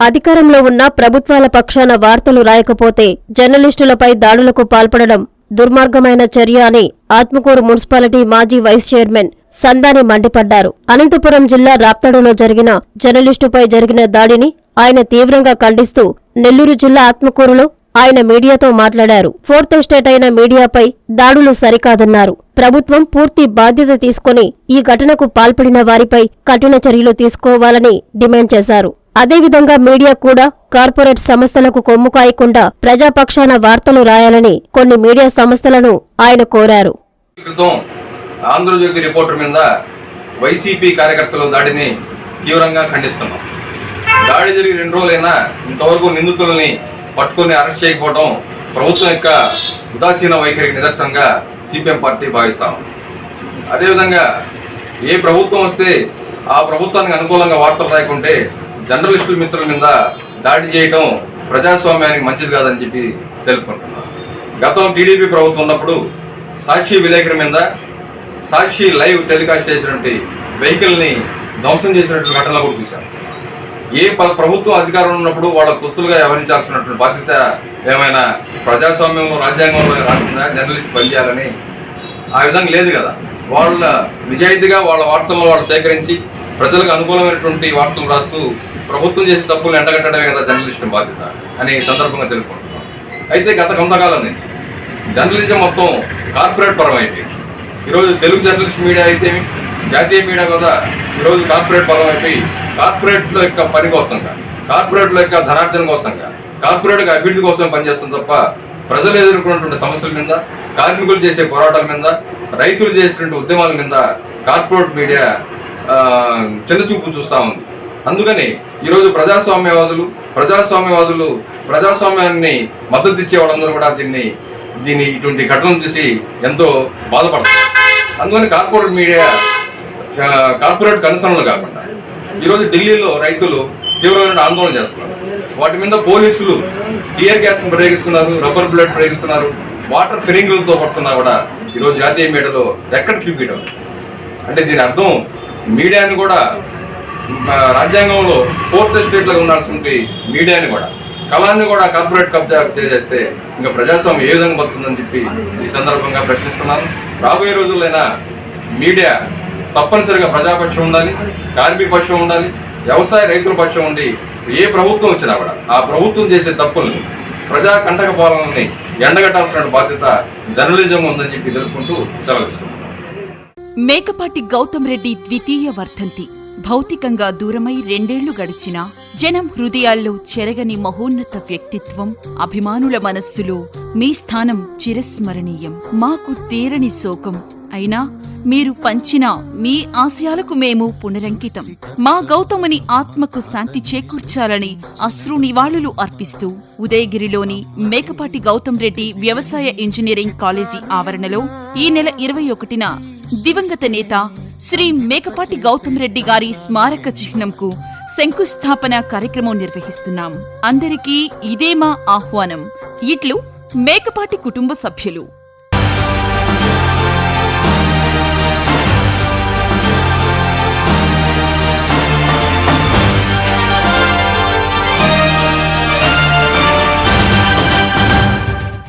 అధికారంలో ఉన్న ప్రభుత్వాల పక్షాన వార్తలు రాయకపోతే జర్నలిస్టులపై దాడులకు పాల్పడడం దుర్మార్గమైన చర్య అని ఆత్మకూరు మున్సిపాలిటీ మాజీ వైస్ చైర్మన్ సందాని మండిపడ్డారు. అనంతపురం జిల్లా రాప్తాడులో జరిగిన జర్నలిస్టుపై జరిగిన దాడిని ఆయన తీవ్రంగా ఖండిస్తూ నెల్లూరు జిల్లా ఆత్మకూరులో ఆయన మీడియాతో మాట్లాడారు. ఫోర్త్ ఎస్టేట్ అయిన మీడియాపై దాడులు సరికాదన్నారు. ప్రభుత్వం పూర్తి బాధ్యత తీసుకొని ఈ ఘటనకు పాల్పడిన వారిపై కఠిన చర్యలు తీసుకోవాలని డిమాండ్ చేశారు. అదేవిధంగా మీడియా కూడా కార్పొరేట్ సంస్థలకు కొమ్ము కాయకుండా ప్రజాపక్షాన వార్తలు రాయాలని కొన్ని మీడియా సంస్థలను ఆయన కోరారు. ఆంధ్రజ్యోతి రిపోర్టర్ మీద వైసీపీ కార్యకర్తల దాడిని తీవ్రంగా ఖండిస్తున్నాం. దాడి జరిగి రెండు రోజులైనా ఇంతవరకు నిందితులని పట్టుకొని అరెస్ట్ చేయకపోవడం ప్రభుత్వం యొక్క ఉదాసీన వైఖరికి నిదర్శనంగా సిపిఎం పార్టీ భావిస్తాం అదేవిధంగా ఏ ప్రభుత్వం వస్తే ఆ ప్రభుత్వానికి అనుకూలంగా వార్తలు రాయకుంటే జర్నలిస్టుల మిత్రుల మీద దాడి చేయడం ప్రజాస్వామ్యానికి మంచిది కాదని చెప్పి తెలుపుకుంటున్నాను. గతం టీడీపీ ప్రభుత్వం ఉన్నప్పుడు సాక్షి విలేకరి మీద సాక్షి లైవ్ టెలికాస్ట్ చేసినటువంటి వెహికల్ని ధ్వంసం చేసినటువంటి ఘటనలు కూడా చూశాం. ఏ ప- ప్రభుత్వం అధికారంలో ఉన్నప్పుడు వాళ్ళ తొత్తులుగా వ్యవహరించాల్సినటువంటి బాధ్యత ఏమైనా ప్రజాస్వామ్యంలో రాజ్యాంగంలో రాసిందా జర్నలిస్ట్ పనిచేయాలని ఆ విధంగా లేదు కదా. వాళ్ళ నిజాయితీగా వాళ్ళ వార్తలను వాళ్ళు సేకరించి ప్రజలకు అనుకూలమైనటువంటి వార్తలు రాస్తూ ప్రభుత్వం చేసే తప్పులు ఎండగట్టడమే కదా జర్నలిస్టు బాధ్యత అని సందర్భంగా తెలుపుకుంటున్నాం. అయితే గత కొంతకాలం నుంచి జర్నలిజం మొత్తం కార్పొరేట్ పరం అయిపోయింది. ఈరోజు తెలుగు జర్నలిస్ట్ మీడియా అయితే జాతీయ మీడియా కూడా ఈరోజు కార్పొరేట్ పరం అయిపోయి కార్పొరేట్ల యొక్క పని కోసంగా కార్పొరేట్ల యొక్క ధనార్జన కోసంగా కార్పొరేట్ అభివృద్ధి కోసం పనిచేస్తుంది తప్ప ప్రజలు ఎదుర్కొన్నటువంటి సమస్యల మీద కార్మికులు చేసే పోరాటాల మీద రైతులు చేసినటువంటి ఉద్యమాల మీద కార్పొరేట్ మీడియా చిన్నచూపు చూస్తూ ఉంది. అందుకని ఈరోజు ప్రజాస్వామ్యవాదులు ప్రజాస్వామ్యవాదులు ప్రజాస్వామ్యాన్ని మద్దతు ఇచ్చే వాళ్ళందరూ కూడా దీన్ని దీన్ని ఇటువంటి ఘటనలు చూసి ఎంతో బాధపడతారు. అందుకని కార్పొరేట్ మీడియా కార్పొరేట్ కన్సర్న్లు కాకుండా ఈరోజు ఢిల్లీలో రైతులు తీవ్రమైన ఆందోళన చేస్తున్నారు. వాటి మీద పోలీసులు టియర్ గ్యాస్ ప్రయోగిస్తున్నారు రబ్బర్ బుల్లెట్ ప్రయోగిస్తున్నారు వాటర్ ఫిరింగులతో పడుతున్నా కూడా ఈరోజు జాతీయ మీడియాలో ఎక్కడ చూపించడం? అంటే దీని అర్థం మీడియాని కూడా రాజ్యాంగంలో ఫోర్త్ స్టేట్లో లో మీడియాని కూడా కళాన్ని కూడా కార్పొరేట్ కబ్జా చేసేస్తే ఇంకా ప్రజాస్వామ్యం ఏ విధంగా బతుకుందని చెప్పి ఈ సందర్భంగా ప్రశ్నిస్తున్నాను. రాబోయే రోజులైనా మీడియా తప్పనిసరిగా ప్రజాపక్షం ఉండాలి కార్మిక పక్షం ఉండాలి వ్యవసాయ రైతుల పక్షం ఉండి ఏ ప్రభుత్వం వచ్చినా కూడా ఆ ప్రభుత్వం చేసే తప్పుల్ని ప్రజా కంటక పాలనని ఎండగట్టాల్సిన బాధ్యత జర్నలిజం ఉందని చెప్పి తెలుపుకుంటూ సెలవు మేకపాటి గౌతమ్ రెడ్డి ద్వితీయ వర్ధంతి. భౌతికంగా దూరమై రెండేళ్ళు గడిచినా జనం హృదయాల్లో చెరగని మహోన్నత వ్యక్తిత్వం అభిమానుల మనస్సులో మీ స్థానం చిరస్మరణీయం. మాకు తీరని శోకం అయినా మీరు పంచిన మీ ఆశయాలకు మేము పునరంకితం. మా గౌతముని ఆత్మకు శాంతి చేకూర్చాలని అశ్రు నివాళులు అర్పిస్తూ ఉదయగిరిలోని మేకపాటి గౌతమ్ రెడ్డి వ్యవసాయ ఇంజనీరింగ్ కాలేజీ ఆవరణలో ఈ నెల ఇరవై ఒకటిన దివంగత నేత శ్రీ మేకపాటి గౌతమ్ రెడ్డి గారి స్మారక చిహ్నంకు శంకుస్థాపన కార్యక్రమం నిర్వహిస్తున్నాం. అందరికీ ఇదే మా ఆహ్వానం. ఇట్లు మేకపాటి కుటుంబ సభ్యులు